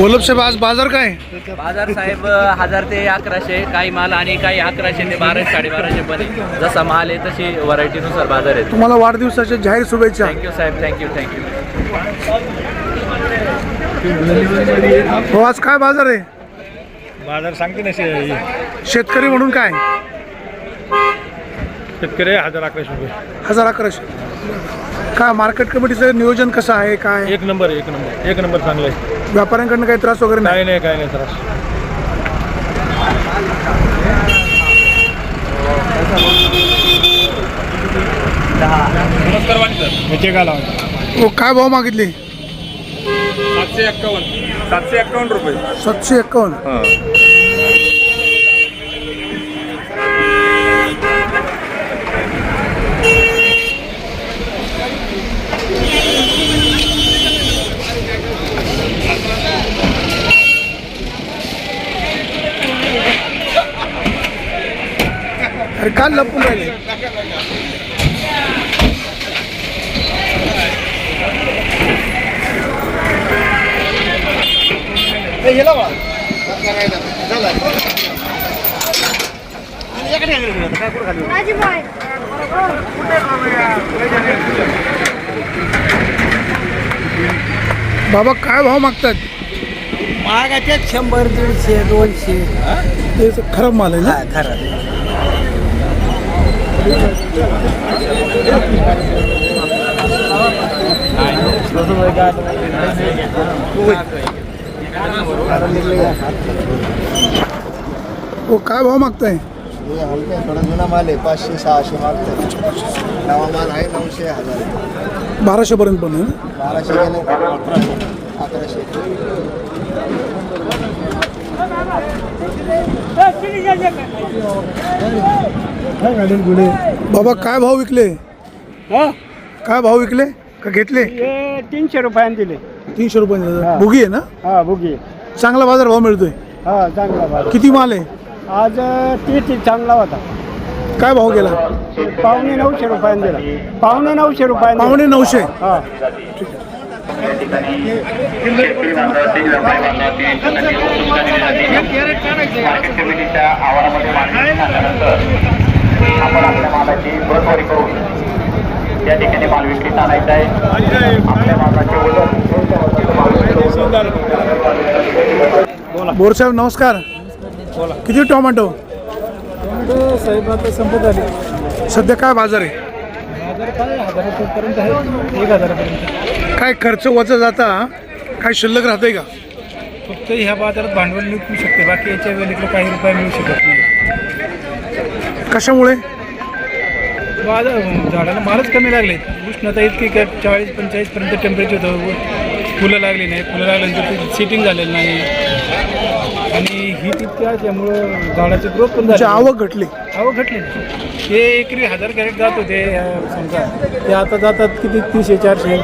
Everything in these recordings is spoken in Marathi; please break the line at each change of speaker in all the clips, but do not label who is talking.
बोलप साहेब आज बाजार काय?
बाजार साहेब हजार ते अकराशे काही माल आणि काही अकराशे ते बाराशे साडेबाराशे पण आहे. जसा माल आहे तशी व्हरायटीनुसार बाजार आहे
तुम्हाला वाढदिवसाच्या जाहीर शुभेच्छा.
थँक्यू साहेब थँक्यू थँक्यू
हो आज काय बाजार आहे?
बाजार सांगते ना शे-
शेतकरी म्हणून काय?
शेतकरी हजार अकराशे रुपये.
हजार अकराशे. काय मार्केट कमिटीचं नियोजन कसं आहे काय?
एक नंबर एक नंबर. एक नंबर चांगलं आहे.
व्यापाऱ्यांकडनं काही त्रास वगैरे नाही?
काय नाही काय नाही त्रास. नमस्कार वाणी सर. याचे गाला
हो काय भाव मागितले?
सातशे एक्कावन्न सातशे एक्कावन्न रुपये.
सातशे एक्कावन्न अरे काय लपून राहिले.
माझी बाय
बाबा काय भाव मागतात?
महागाच्या शंभर दीडशे दोनशे.
ते खराब माल आहे ना?
हा खरं
हो काय भाव मागताय?
हलके थोडा जुना माल आहे पाचशे सहाशे मागतात नवा माल आहे नऊशे हजार.
बाराशे पर्यंत पण आहे
बाराशे अकराशे.
बाबा काय भाव विकले? काय भाव विकले? का घेतले?
तीनशे रुपयाने दिले.
तीनशे रुपये भुगी आहे ना?
हा बुगी
चांगला बाजार भाव मिळतोय.
हा चांगला भाव
किती माल आहे?
आज तीस तीस चांगला होता.
काय भाव गेला?
पावणे नऊशे रुपयाने दिला. पावणे नऊशे रुपयाने
पावणे नऊशे.
हा.
कमिटीच्या आवारामध्ये मांडणी झाल्यानंतर आपण आपल्या मालाची प्रतवारी करून त्या ठिकाणी माल विक्रीत आणायचा आहे आपल्या मालाचे वजन
बोरसाहेब नमस्कार. किती टोमॅटो?
साहेब आता संपत आले.
सध्या काय बाजार आहे?
हजार रुपयेपर्यंत आहे. एक हजारापर्यंत.
काय खर्च वजा जाता काय शिल्लक राहतंय का?
फक्त ह्या बाजारात भांडवल निघू शकते बाकी याच्या वेळेकडे काही रुपये मिळू शकत नाही.
कशामुळे?
बाजार झाडाला मालच कमी लागले. उष्णता इतकी काय चाळीस पंचेचाळीसपर्यंत टेम्परेचर होतं. फुलं लागली नाही फुलं लागल्यानंतर ते सिटिंग झालेलं नाही. आणि ही तितकी असल्यामुळं झाडाची ग्रोथ पण झाली.
आवक घटली.
आवक घटली. ना. ते एकरी हजार कॅरेट जात होते अं, समजा. ते आता जातात किती? तीनशे चारशे.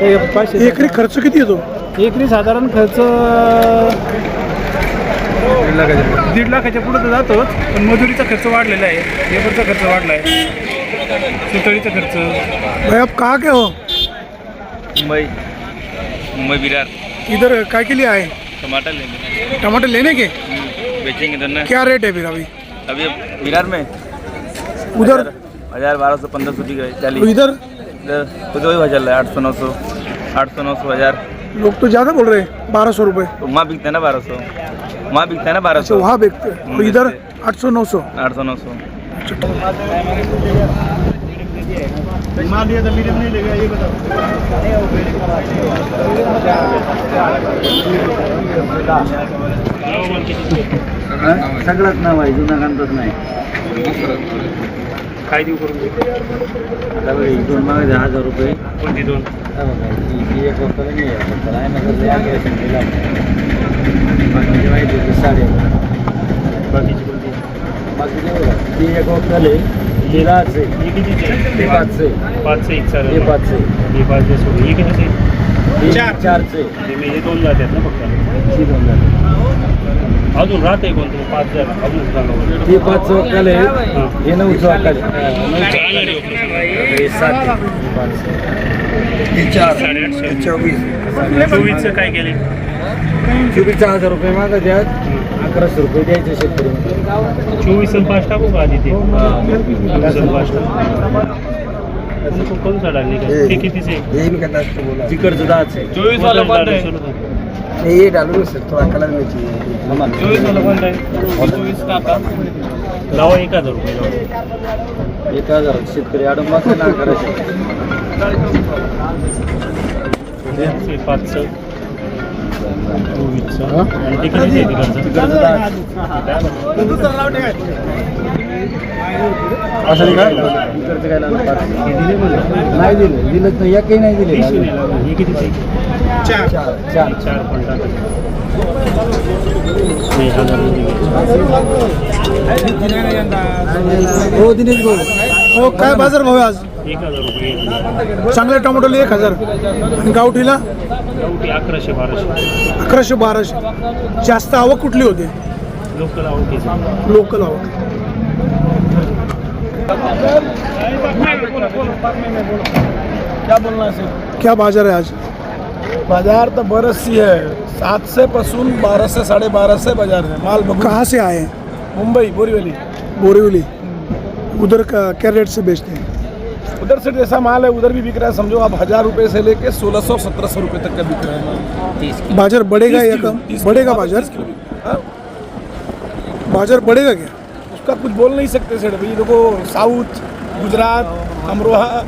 ते पाचशे
एकरी खर्च किती येतो?
एकरी साधारण खर्च दीड लाखाच्या पुढे. तर जातोच पण मजुरीचा खर्च वाढलेला आहे. लेबरचा खर्च वाढला आहे सुतळीचा खर्च.
कहाँ के हो?
मुंबई मुंबई विरार।
इधर काय के लिए आए?
टमाटर लेंगे
टमाटर लेने के?
बेचेंगे इधर ना
क्या रेट है फिर अभी?
अभी विरार में।
उधर?
हज़ार बारह सौ पंद्रह सौ की
तो
चालीस।
इधर?
इधर तो वही चल रहा है आठ सौ नौ सौ आठ सौ नौ सौ हज़ार।
लोग तो ज़्यादा बोल रहे हैं बारह सौ रुपये
तो वहाँ बिकता है ना बारह सौ। वहाँ बिकता है ना बारह
अच्छा
सौ।
वहाँ बेचते हैं। और इधर आठ सौ नौ सौ?
आठ सौ नौ सौ।
सगळंच नाव आहे जुना गणपत नाही.
काय देऊ करून
आता बघा, ही दोन मागे दहा हजार रुपये.
कोणती दोन?
हा एक वस्तू नाही आहे. वस्तू केलं. बाकीची माहिती होती साडे
बाकीची कोणती?
बाकी नाही बघा. ती एक वस्तू ही
कितीची आहे?
ते पाचशे.
पाचशे एक
हे
ही पाच सोडून. ही?
हे
हे मी हे दोन जातात ना फक्त.
ही दोन झाले अजून राहते कोणतं? पाच जण. अजून सांगा
हे पाच आहे. हे नऊ चौकाल
चोवीसचं काय केले
चोवीसचा हजार रुपये मागा द्यात. अकराशे रुपये द्यायचे शेतकरी
चोवीस पाच टाकू का आधी ते? चोवीस आणि पाच टाकू. कोण साडा निघाल ते कितीचे
तिकडचं दहाच आहे.
चोवीस वाला कोणता आहे.
हे डालून सर थोडा कलर मिळची
चोवीस वाला चोवीस लावा एक हजार रुपये लावा.
एक हजार. शेतकरी ना अकराशे
ते
असं नाही का इकडचं काय लागलं पाच. नाही दिलं दिलं तर एकही नाही
तीस
दिले
नाही लावा. हे कितीचे
चार चार
चार पण टाका नाही हजार रुपये
हो दिनेश भाऊ
हो काय बाज़ार भाव आहे आज?
एक हज़ार रुपये एक
चांगल्या टोमॅटोला एक हज़ार. आणि गावठीला?
गावठी अकराशे बाराशे.
अकराशे बाराशे. जास्त आवक कुठली होते?
लोकल आवडीचे
लोकल आवक.
क्या बोलना है
क्या बाज़ार आहे आज?
बाज़ार तो बरस सी है सात से पसून बारह से साढ़े बारह से बाज़ार है माल
कहाँ से आए
मुंबई बोरीवली.
बोरीवली. उधर का क्या रेट से बेचते हैं?
उधर से जैसा माल है उधर भी बिक रहा है। समझो आप हज़ार रुपए से लेके सोलह सौ सत्रह सौ रुपए तक का बिक रहा है
बाज़ार बढ़ेगा या कम? बढ़ेगा बाज़ार?
हाँ,
बाज़ार बढ़ेगा क्या?
उसका कुछ बोल नहीं सकते सेठ भाई देखो साउथ गुजरात अमरोहा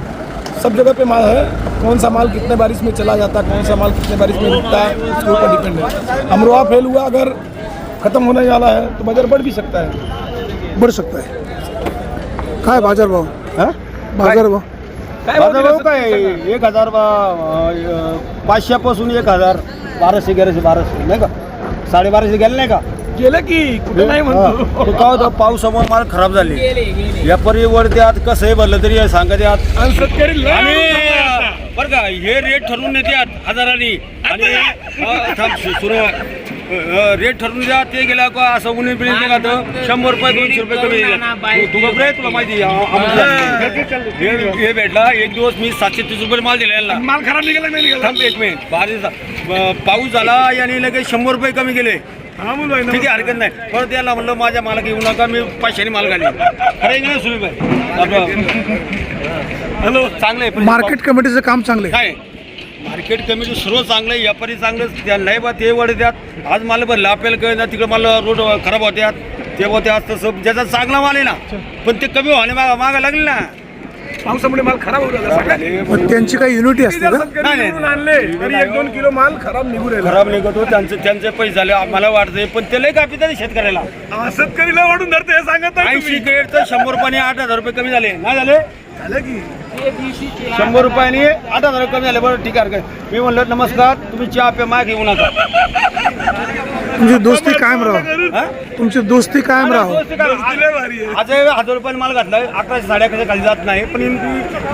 सब जगह पे माल है। कौन सा माल कितने बारिश में चला जाता है कौन सा माल कितने बारिश में रुकता है उसके ऊपर डिपेंड है। अमरोहा फेल हुआ अगर खत्म होने वाला है तो बाज़ार बढ़ भी सकता है।
बढ़ सकता है। काय बाजार भाव? बाजार भाव.
बाजार
काय? एक हजार पाचशेपासून एक हजार बाराशे गेराशे बाराशे नाही का? साडेबाराशे गेले नाही का?
गेलं की कुठे नाही म्हणतो.
तो काय होतं पावसामुळे माल खराब झाले. व्यापारी वर द्यात कसंही भरलं तरी हे सांगत यात
आणि शेतकरी लय
आणि
आनंद
बरं का हे रेट ठरवून देतात हजारांनी आणि अ, थांब, सु- सुरू रेट ठरवून द्या ते गेल्या का असं उन्ही बिणी का तर शंभर रुपये दोनशे रुपये कमी. तू- तू गप्प रे, तुला माहिती हे भेटला एक दिवस मी सातशे तीस रुपये माल दिला.
माल खराब निघाला नाही निघाला.
थांब एक मिनिट बारीक ब- पाऊस झाला आणि लगेच शंभर रुपये कमी गेले.
हा भाई
ठीक आहे हरकत नाही. परत याला म्हणलं माझ्या माला घेऊ नका मी पैशाने माल घाली खरं आहे की नाही सुनील हॅलो. चांगलं आहे
मार्केट कमिटीचं काम चांगलं आहे.
काय? मार्केट कमिटी सर्व चांगलं आहे व्यापारी चांगलं त्या नाही बा ते वड द्यात. आज मला भरलं आपल्याला कळ ना तिकडे मला रोड खराब होत्यात ते होत्यात तसं. ज्याचा चांगला माल आहे ना पण ते कमी व्हायला मागा मागा लागले ना.
पावसामुळे माल खराब होत होता सगळ्या
पण त्यांची काही युनिटी असते का?
शेतकरी
नाही, नाही.
निवडून आणले तरी एक दोन किलो माल खराब निघू राहिला.
खराब निघतो त्यांचे त्यांचे पैसे झाले आम्हाला वाटते पण ते लय कापी तरी शेतकऱ्याला.
शेतकरीला वाढून धरते हे सांगत नाही
ऐंशी तर शंभर रुपयाने आठ हजार रुपये कमी झाले. नाही झाले?
झालं की.
शंभर रुपयाने आठ हजार कमी झाले. बरं ठीक आहे. मी म्हणलं नमस्कार तुम्ही चहा पे माग घेऊ नका.
तुमची दोस्ती कायम राहो.
हा?
तुमची दोस्ती कायम राहो.
आज हजार रुपयाने माल घातलाय. अकराशे साडे अकराशे खाली जात नाही. पण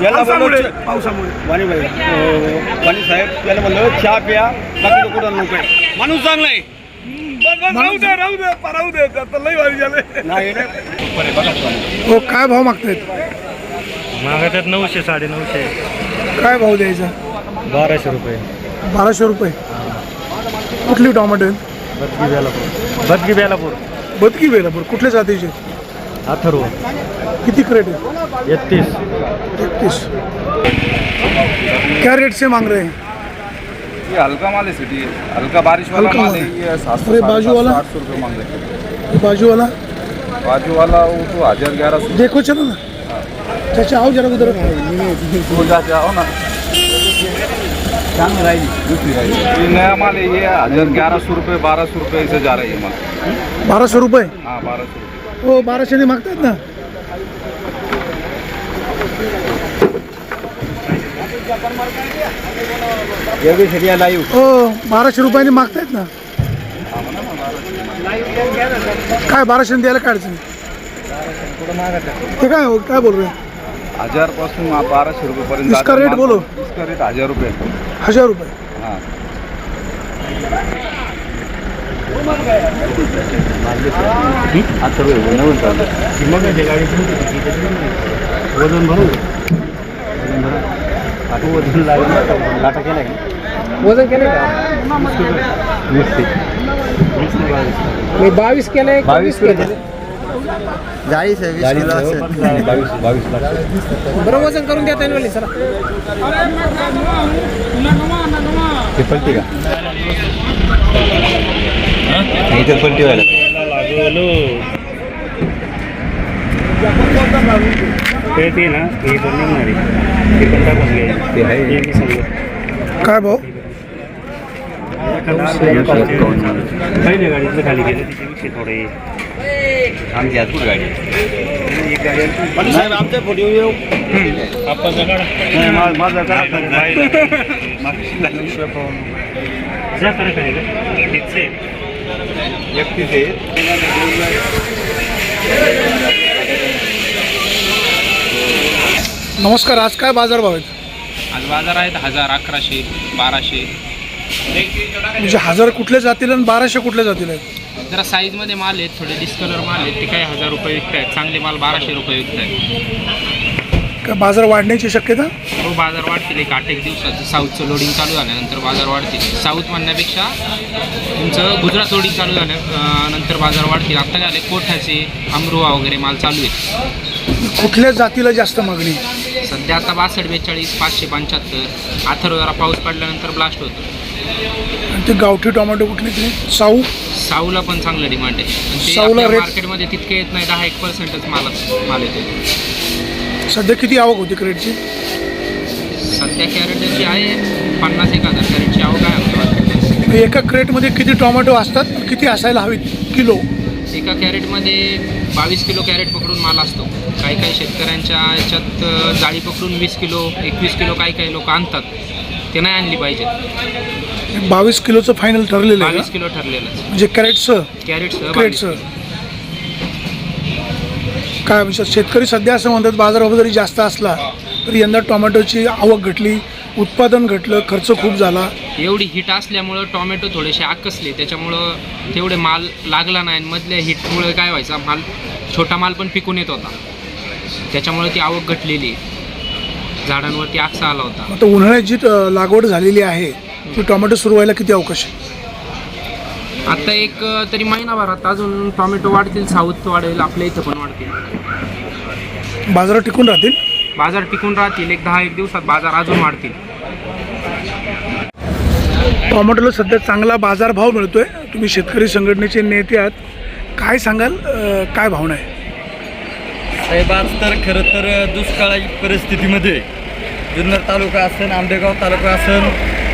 याला
पावसामुळे.
बोललो
पावसामुळे.
वाणी भाई अं, वाणी साहेब याला म्हणलं चहा प्या बाकी कुठं नको माणूस चांगला आहे
राहू दे राहू दे राहू दे आता लय भारी झाले.
नाही नाही.
हो काय भाव मागतायत?
मागतात नऊशे साडे नऊशे
काय भाव द्यायचा?
बाराशे रुपये.
बाराशे रुपये. कुठली टोमॅटो आहेत
बदगी बेलापूर. बदगी बेलापूर.
बदकी वेलापूर कुठल्या जातीचे
अथर्व.
किती क्रेट है
एकतीस.
इकतीस क्या रेट से मांग रहे हैं?
ये हल्का माल है सिटी. हल्का बारिश वाला
हल्का
माल है। ये सात
अरे
सौ
बाजू वाला?
आठ सौ रुपये मांग रहे
ये बाजू वाला?
बाजू वाला वो तो हजार ग्यारह सौ।
देखो चलो ना। चाचा आओ जरा उधर
आओ ना दूसरी राइस ये नया माल है ये हजार ग्यारह सौ रुपये बारह सौ रुपये से जा रही है माल.
बारह सौ रुपये?
हाँ बारह सौ रुपये.
हो बाराशेने मागतायत ना. हो बाराशे रुपयाने मागतायत ना. काय बाराशे द्यायला काय अडचण? ते काय हो काय बोल रहे हैं?
हजारपासून आप बारह रुपये पर्यंत
इसका रेट. बोलो.
इसका रेट हजार रुपये
हजार रुपये
हाँ
वजन भरू आता वजन लागलं लाटा केला
वजन केलं का मी बावीस केलंय बावीस केलं
जाळीस आहे वीस किलो असेल.
बरं वजन करून देता येईल सर.
ते पलटी का? इथे पलटी व्हायला ते ना हे पण निघणार. आहे ते पण टाकून घ्यायचे. ते आहे.
काय भाऊ?
पहिले गाडीतलं खाली गेलं त्याच्याविषयी थोडे आमची आज गाडी गाडी एक गाडी साहेब आमच्या फोटो येऊ माझा एकतीस आहे
नमस्कार आज काय बाजारभाव आहेत?
आज बाजार आहेत हजार अकराशे बाराशे.
म्हणजे हजार कुठले जातील आणि बाराशे कुठले जातील आहेत?
जरा साईजमध्ये माल आहेत थोडे डिस्कलर माल आहेत ते काही हजार रुपये विकत आहेत. चांगले माल बाराशे रुपये विकत आहेत.
काय बाजार वाढण्याची शक्यता?
हो बाजार वाढतील एक आठ एक दिवसाचं. साऊथचं लोडिंग चालू झाल्यानंतर बाजार वाढतील. साऊथ म्हणण्यापेक्षा तुमचं गुजरात लोडिंग चालू झाल्या अं, नंतर बाजार वाढतील. आत्ता काय आले? कोठाचे अमरुवा वगैरे माल चालू आहेत.
कुठल्या जातीला जास्त मागणी?
सध्या आता बासष्ट बेचाळीस पाचशे पंच्याहत्तर. आथर्व जरा पाऊस पडल्यानंतर ब्लास्ट होतो.
आणि ते गावठी टोमॅटो कुठले ते साऊ?
साऊला पण चांगलं डिमांड आहे. ते
साऊला
आपल्या
rate-
मार्केटमध्ये तितके येत नाही दहा एक पर्सेंटच माल माल येतो.
सध्या किती आवक होती क्रेडची
सध्या कॅरेटची आहे पन्नास एक हजार. कॅरेटची आवक आहे आपल्या मार्केटमध्ये
एका क्रेटमध्ये किती टोमॅटो असतात? किती असायला हवीत? किलो?
एका कॅरेटमध्ये बावीस किलो कॅरेट पकडून माल असतो. काही काही शेतकऱ्यांच्या याच्यात अ, जाळी पकडून वीस किलो एकवीस किलो काही काही लोक आणतात. ते नाही आणली पाहिजेत.
बावीस किलोचं फायनल ठरलेलं आहे
बावीस
का?
किलो ठरलेलंच
म्हणजे कॅरेटचं
कॅरेटसह बावीस
क्रेटचं काय विषय? शेतकरी सध्या असं म्हणतात बाजारभाव जरी जास्त असला तरी यंदा टोमॅटोची आवक घटली उत्पादन घटलं खर्च खूप झाला.
एवढी हिट असल्यामुळं टोमॅटो थोडेसे आकसले त्याच्यामुळं तेवढे माल लागला नाही आणि मधल्या हिटमुळे काय व्हायचा? माल छोटा माल पण पिकून येत होता. त्याच्यामुळे ती आवक घटलेली. झाडांवरती आकसा आला होता.
आता उन्हाळ्यात जी अ, लागवड झालेली आहे ती टोमॅटो सुरू व्हायला किती अवकाश आहे?
आता एक तरी महिनाभरात अजून टोमॅटो वाढतील साऊथ वाढेल आपल्या इथं पण वाढतील.
बाजारात टिकून राहतील?
बाजार टिकून राहतील एक दहा एक दिवसात बाजार अजून वाढतील.
टोमॅटोला सध्या चांगला बाजारभाव मिळतोय. तुम्ही शेतकरी संघटनेचे नेते आहात. काय सांगाल? अ, काय भावना आहे?
साहेब आज तर खरं तर दुष्काळाची परिस्थितीमध्ये जुन्नर तालुका असेल आंबेगाव तालुका असेल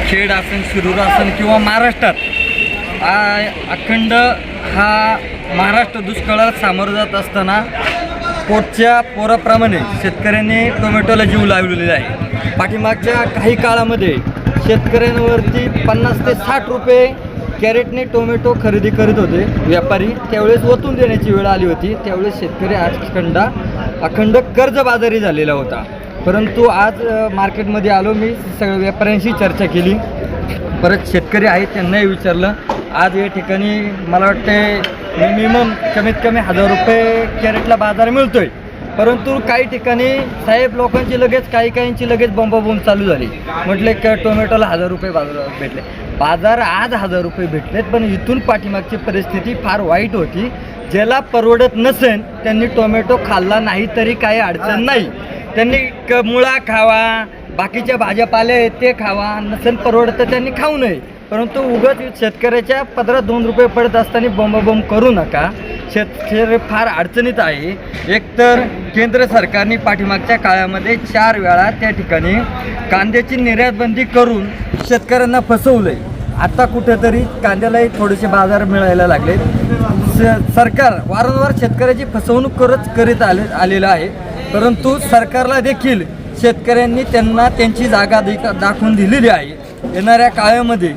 खेड असेल शिरूर असेल किंवा महाराष्ट्रात. आ- अखंड हा महाराष्ट्र दुष्काळात सामोरं जात असताना पोटच्या पोराप्रमाणे शेतकऱ्यांनी टोमॅटोला जीव लावलेला आहे. पाठीमागच्या काही काळामध्ये शेतकऱ्यांवरती पन्नास ते साठ रुपये कॅरेटने टोमॅटो खरेदी करत होते. व्यापारी त्यावेळेस ओतून देण्याची वेळ आली होती. त्यावेळेस शेतकरी अखंड अखंड कर्जबाजारी झालेला होता. परंतु आज मार्केटमध्ये आलो मी सगळ्या व्यापाऱ्यांशी चर्चा केली. परत शेतकरी आहेत त्यांनाही विचारलं. आज या ठिकाणी मला वाटते मिनिमम कमीत कमी हजार रुपये कॅरेटला बाजार मिळतोय. परंतु काही ठिकाणी साहेब लोकांची लगेच काही काहींची लगेच बंबाबोंब चालू झाली. म्हटले की टोमॅटोला हजार रुपये बाजार भेटले. बाजार आज हजार रुपये भेटलेत पण इथून पाठीमागची परिस्थिती फार वाईट होती. ज्याला परवडत नसेल त्यांनी टोमॅटो खाल्ला नाही तरी काही अडचण नाही. त्यांनी क मुळा खावा बाकीच्या भाज्यापाल्या आहेत ते खावा नसेल परवडत तर त्यांनी खाऊ नये. परंतु उगत शेतकऱ्याच्या पदरात दोन रुपये पडत असताना बोंबाबोंब करू नका. शेतकरी फार अडचणीत आहे. एकतर केंद्र सरकारने पाठीमागच्या काळामध्ये चार वेळा त्या ठिकाणी कांद्याची निर्यातबंदी करून शेतकऱ्यांना फसवलं आहे आत्ता कुठेतरी कांद्यालाही थोडेसे बाजार मिळायला लागले स- सरकार वारंवार शेतकऱ्याची फसवणूक करत करीत आले आलेलं आहे. परंतु सरकारला देखील शेतकऱ्यांनी त्यांना त्यांची जागा दिका- दाखवून दिलेली आहे. येणाऱ्या काळामध्ये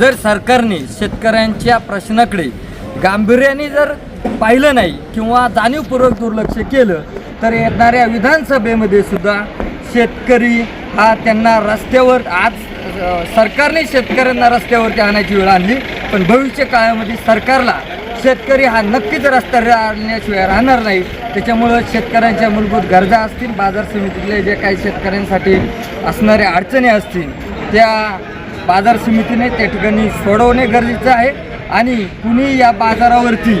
जर सरकारने शेतकऱ्यांच्या प्रश्नाकडे गांभीर्याने जर पाहिलं नाही किंवा जाणीवपूर्वक दुर्लक्ष केलं तर येणाऱ्या विधानसभेमध्ये सुद्धा शेतकरी हा त्यांना रस्त्यावर आज सरकारने शेतकऱ्यांना रस्त्यावरती आणायची वेळ आणली पण भविष्य काळामध्ये सरकारला शेतकरी हा नक्कीच रस्ता आणण्याशिवाय राहणार नाही. त्याच्यामुळं शेतकऱ्यांच्या मूलभूत गरजा असतील बाजार समितीतले जे काही शेतकऱ्यांसाठी असणाऱ्या अडचणी असतील त्या बाजार समितीने त्या ठिकाणी सोडवणे गरजेचं आहे. आणि कुणी या बाजारावरती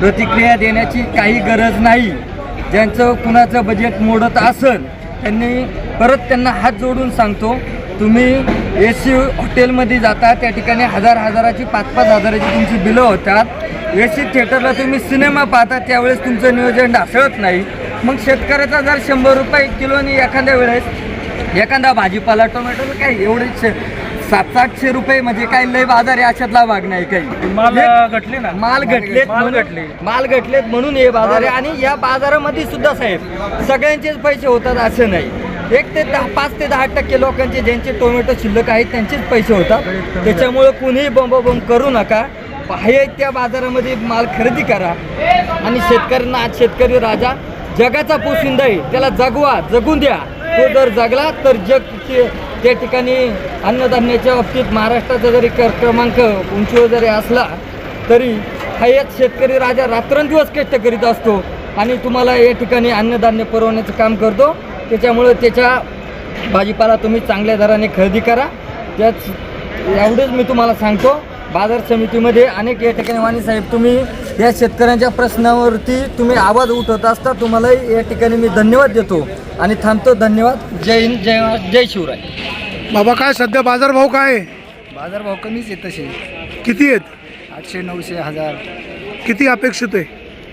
प्रतिक्रिया देण्याची काही गरज नाही. ज्यांचं कुणाचं बजेट मोडत असेल त्यांनी परत त्यांना हात जोडून सांगतो तुम्ही ए सी हॉटेलमध्ये जाता त्या ठिकाणी हजार हजाराची पाच पाच हजाराची तुमची बिलं होतात. ए सी थिएटरला तुम्ही सिनेमा पाहता त्यावेळेस तुमचं नियोजन ढासळत नाही. मग शेतकऱ्याचा जर शंभर रुपये किलोनी एखाद्या वेळेस एखादा भाजीपाला टोमॅटोला काय एवढे शे- सात सातशे रुपये म्हणजे काय लय बाजार आहे अशातला भाग नाही काही.
माल घटले ना.
माल घटलेत
माल घटले.
माल घटलेत म्हणून हे बाजार आहे. आणि या बाजारामध्ये सुद्धा साहेब सगळ्यांचेच पैसे होतात असं नाही. एक ते दहा पाच ते दहा टक्के लोकांचे ज्यांचे टोमॅटो शिल्लक आहेत त्यांचेच पैसे होतात. त्याच्यामुळं कुणीही बंबाबंब करू नका. आहे त्या बाजारामध्ये माल खरेदी करा. आणि शेतकऱ्यांना आज शेतकरी राजा जगाचा पोशिंदा आहे. त्याला जगवा जगून द्या. तो जर जगला तर जग त्या ठिकाणी अन्नधान्याच्या बाबतीत महाराष्ट्राचा जरी क्रमांक उंचीवर जरी असला तरी हा एक शेतकरी राजा रात्रंदिवस कष्ट करीत असतो. आणि तुम्हाला या ठिकाणी अन्नधान्य पुरवण्याचं काम करतो. त्याच्यामुळं त्याच्या भाजीपाला तुम्ही चांगल्या दराने खरेदी करा. त्याच एवढंच मी तुम्हाला सांगतो. बाजार समितीमध्ये अनेक या ठिकाणी वाणी साहेब तुम्ही या शेतकऱ्यांच्या प्रश्नावरती तुम्ही आवाज उठवत असता तुम्हाला या ठिकाणी मी धन्यवाद देतो आणि थांबतो. धन्यवाद. जय हिंद जय जय शिवराय.
बाबा काय सध्या बाजारभाव काय आहे?
बाजारभाव कमीच आहे तसे.
किती आहेत?
आठशे नऊशे हजार.
किती अपेक्षित आहे?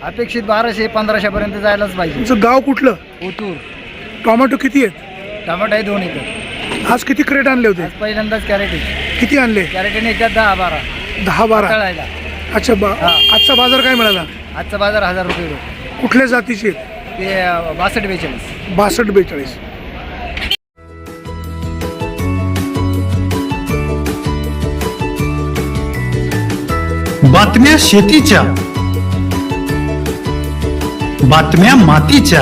अपेक्षित बाराशे पंधराशेपर्यंत जायलाच पाहिजे.
तुमचं गाव कुठलं?
ओतूर.
टोमॅटो किती आहेत?
टमाटा आहे दोन एकर
आज किती क्रेट आणले होते?
आज पहिल्यांदाच कॅरेट आहे.
किती आणले?
कॅरेटीने दहा बारा.
दहा बारा.
तळायला
अच्छा बा
हा.
आजचा बाजार काय मिळाला?
आजचा बाजार हजार रुपये किलो.
कुठल्या जातीचे
ते अं, बासष्ट बेचाळीस.
बासष्ट बेचाळीस.
बातम्या शेतीच्या. बातम्या मातीच्या.